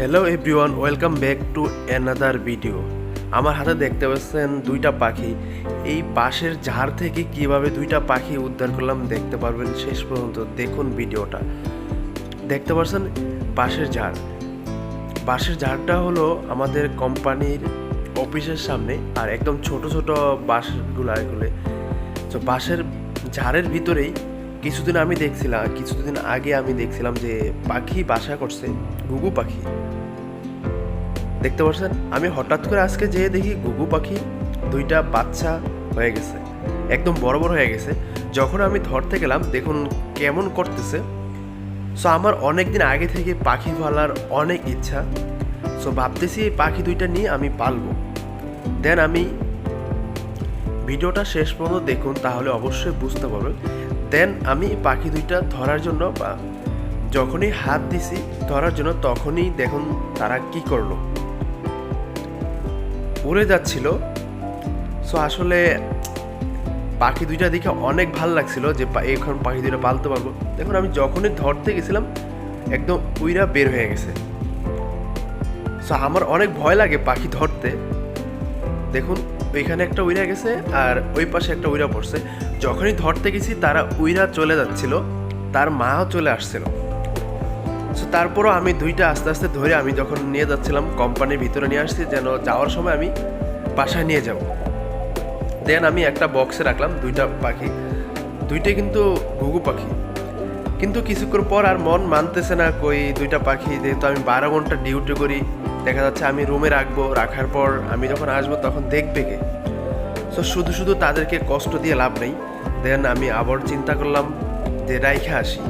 Hello everyone welcome back to another video আমার হাতে দেখতে পাচ্ছেন দুইটা পাখি। এই পাশের ঝাড় থেকে কীভাবে দুইটা পাখি উদ্ধার করলাম দেখতে পারবেন শেষ পর্যন্ত। দেখুন ভিডিওটা। দেখতে পাচ্ছেন বাঁশের ঝাড়। বাঁশের ঝাড়টা হলো আমাদের কোম্পানির অফিসের সামনে আর একদম ছোট ছোট বাঁশগুলো এগুলো। তো বাঁশের ঝাড়ের ভিতরেই কিছুদিন আমি দেখছিলাম, কিছুদিন আগে আমি দেখছিলাম যে পাখি বাসা করছে, ঘুঘু পাখি। দেখতে পাচ্ছেন? আমি হঠাৎ করে আজকে যেয়ে দেখি ঘুঘু পাখি দুইটা বাচ্চা হয়ে গেছে, একদম বড় বড় হয়ে গেছে। যখন আমি ধরতে গেলাম, দেখুন কেমন করতেছে। সো আমার অনেক দিন আগে থেকে পাখি পালার অনেক ইচ্ছা। সো ভাবতেছি এই পাখি দুইটা নিয়ে আমি পালবো। দেন আমি ভিডিওটা শেষ পর্যন্ত দেখুন, তাহলে অবশ্যই বুঝতে পারবেন। দেন আমি পাখি দুইটা ধরার জন্য বা যখনই হাত দিছি ধরার জন্য তখনই দেখুন তারা কি করল। উড়ে যাচ্ছিল। সো আসলে পাখি দুইটা দেখে অনেক ভালো লাগছিল যে এখন পাখি দুইটা পালতে পারব। দেখুন, আমি যখনই ধরতে গেছিলাম, একদম উইরা বের হয়ে গেছে। সো আমার অনেক ভয় লাগে পাখি ধরতে। দেখুন ওইখানে একটা উইরা গেছে আর ওই পাশে একটা উইরা পড়ছে। যখনই ধরতে গেছি, তারা উইরা চলে যাচ্ছিল, তার মাও চলে আসছিল। সো তারপরও আমি দুইটা আস্তে আস্তে ধরে আমি যখন নিয়ে যাচ্ছিলাম কোম্পানির ভিতরে নিয়ে আসছি, যেন যাওয়ার সময় আমি বাসায় নিয়ে যাব। দেন আমি একটা বক্সে রাখলাম, দুইটা পাখি। দুইটাই কিন্তু ঘুঘু পাখি। কিন্তু কিছুক্ষণ পর আর মন মানতেছে না, কই দুইটা পাখি, যেহেতু আমি বারো ঘণ্টা ডিউটি করি। দেখা যাচ্ছে আমি রুমে রাখব, রাখার পর আমি যখন আসব তখন দেখবে কে। সো শুধু শুধু তাদেরকে কষ্ট দিয়ে লাভ নেই। দেন আমি আবার চিন্তা করলাম যে রাইখে আসি।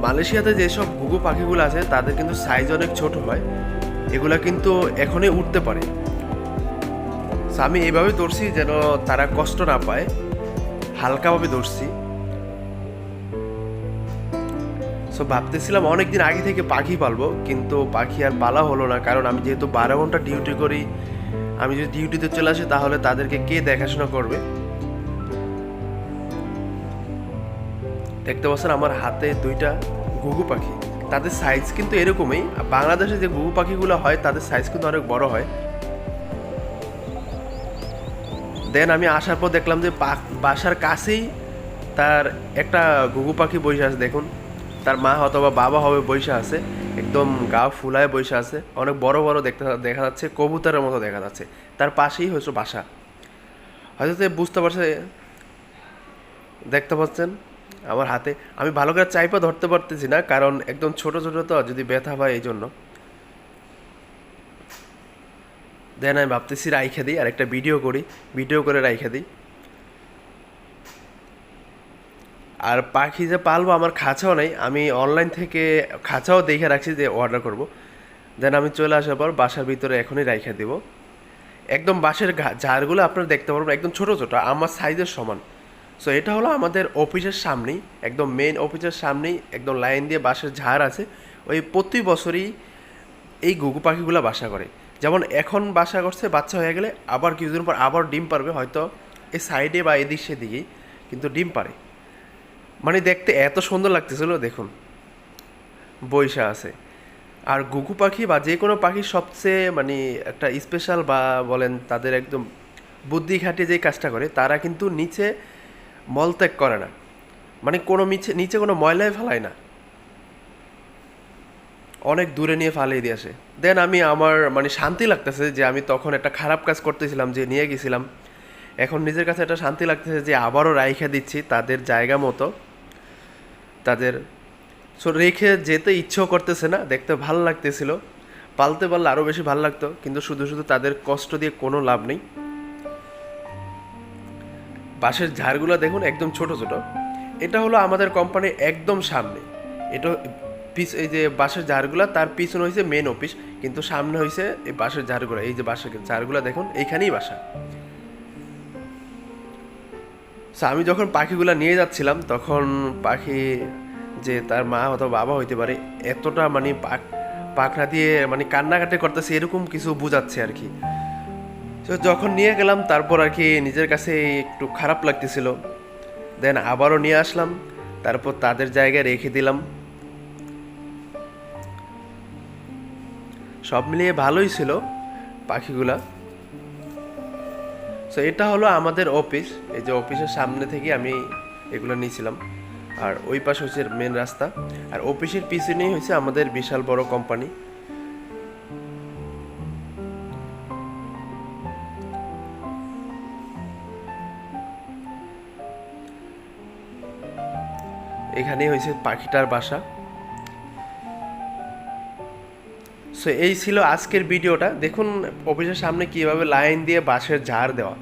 মালয়েশিয়াতে যেসব ঘুঘু পাখিগুলো আছে, তাদের কিন্তু সাইজ অনেক ছোট হয়। এগুলা কিন্তু এখনই উঠতে পারে। আমি এভাবে ধরছি যেন তারা কষ্ট না পায়। হালকাভাবে ধরছি সো ভাবতেছিলাম অনেকদিন আগে থেকে পাখি পালবো, কিন্তু পাখি আর পালা হলো না, কারণ আমি যেহেতু বারো ঘণ্টা ডিউটি করি, আমি যদি ডিউটিতে চলে আসি, তাহলে তাদেরকে কে দেখাশোনা করবে? দেখতে পাচ্ছেন আমার হাতে দুইটা ঘুঘু পাখি। তাদের সাইজ কিন্তু এরকমই বাংলাদেশে যে ঘুঘু পাখিগুলো হয়, তাদের সাইজ কিন্তু অনেক বড় হয়। দেন আমি আসার পর দেখলাম যে বাসার কাছেই তার একটা ঘুঘু পাখি বসে আছে, দেখুন। তার মা অথবা বাবা হবে বসে আছে, একদম গা ফুলায় বসে আছে, অনেক বড় বড় দেখতে দেখা যাচ্ছে, কবুতরের মতো দেখা যাচ্ছে। তার পাশেই হয়েছে বাসা। হয়তো বুঝতে পারছে, দেখতে পাচ্ছেন আমার হাতে। আমি ভালো করে চাইপা ধরতে পারতেছি না, কারণ একদম ছোট ছোট তো, যদি ব্যথা হয় এই জন্য। দেন আমি ভাবতেছি রাইখে দিই আর একটা ভিডিও করি ভিডিও করে রাইখে দিই। আর পাখি যে পালবো আমার খাঁচাও নেই। আমি অনলাইন থেকে খাঁচাও দেখে রাখছি যে অর্ডার করব। দেন আমি চলে আসার পর বাসার ভিতরে এখনই রাইখে দেব। একদম বাঁশের ঝাড়গুলো আপনারা দেখতে পারবেন, একদম ছোট ছোট, আমার সাইজের সমান। সো এটা হলো আমাদের অফিসের সামনেই, একদম মেন অফিসের সামনেই একদম লাইন দিয়ে বাঁশের ঝাড় আছে। ওই প্রতি বছরই এই ঘুঘু পাখিগুলো বাসা করে। যেমন এখন বাসা করছে, বাচ্চা হয়ে গেলে আবার কিছুদিন পর আবার ডিম পারবে, হয়তো এই সাইডে বা এদিক সেদিকেই কিন্তু ডিম পারে। মানে দেখতে এত সুন্দর লাগতেছিল, দেখুন। বৈশা আছে। আর ঘুঘু পাখি বা যে কোনো পাখি সবচেয়ে মানে একটা স্পেশাল বা বলেন তাদের একদম বুদ্ধি খাটিয়ে যে কাজটা করে, তারা কিন্তু নিচে মলত্যাগ করে না। মানে কোনো নিচে নিচে কোনো ময়লাই ফেলায় না। অনেক দূরে নিয়ে ফালিয়ে দিয়ে আসে। দেন আমি আমার মানে শান্তি লাগতেছে যে আমি তখন একটা খারাপ কাজ করতেছিলাম, যে নিয়ে গেছিলাম। এখন নিজের কাছে একটা শান্তি লাগতেছে যে আবারও রাইখা দিচ্ছি তাদের জায়গা মতো। তাদের। সো রেখে যেতে ইচ্ছেও করতেছে না, দেখতে ভালো লাগতেছিল। পালতে পারলে আরও বেশি ভালো লাগতো, কিন্তু শুধু শুধু তাদের কষ্ট দিয়ে কোনো লাভ নেই। বাঁশের ঝাড়গুলো দেখুন, একদম ছোট ছোট। এটা হলো আমাদের কোম্পানির একদম সামনে। এটা পিছ, এই যে বাঁশের ঝাড়গুলো, তার পিছনে হয়েছে মেন অফিস কিন্তু সামনে হয়েছে এই বাঁশের ঝাড়গুলো, এই যে বাঁশের ঝাড়গুলো দেখুন, এইখানেই বাসা। So, আমি যখন পাখিগুলো নিয়ে যাচ্ছিলাম তখন পাখি যে তার মা অথবা বাবা হইতে পারে এতটা মানে পাখ পাখনা দিয়ে মানে কান্নাকাটি করতেছে এরকম কিছু বোঝাচ্ছে আর কি। তো যখন নিয়ে গেলাম তারপর আর কি নিজের কাছে একটু খারাপ লাগতেছিল। দেন আবারও নিয়ে আসলাম তারপর তাদের জায়গায় রেখে দিলাম। সব মিলিয়ে ভালোই ছিল পাখিগুলা। সো এটা হলো আমাদের অফিস এই যে অফিসের সামনে থেকে আমি এগুলো নিয়েছিলাম। আর ওই পাশে হচ্ছে মেন রাস্তা। আর অফিসের পিছনেই হচ্ছে আমাদের বিশাল বড় কোম্পানি এখানেই হয়েছে পাখিটার বাসা। সো এই ছিল আজকের ভিডিওটা দেখুন অফিসের সামনে কীভাবে লাইন দিয়ে বাঁশের ঝাড় দেওয়া।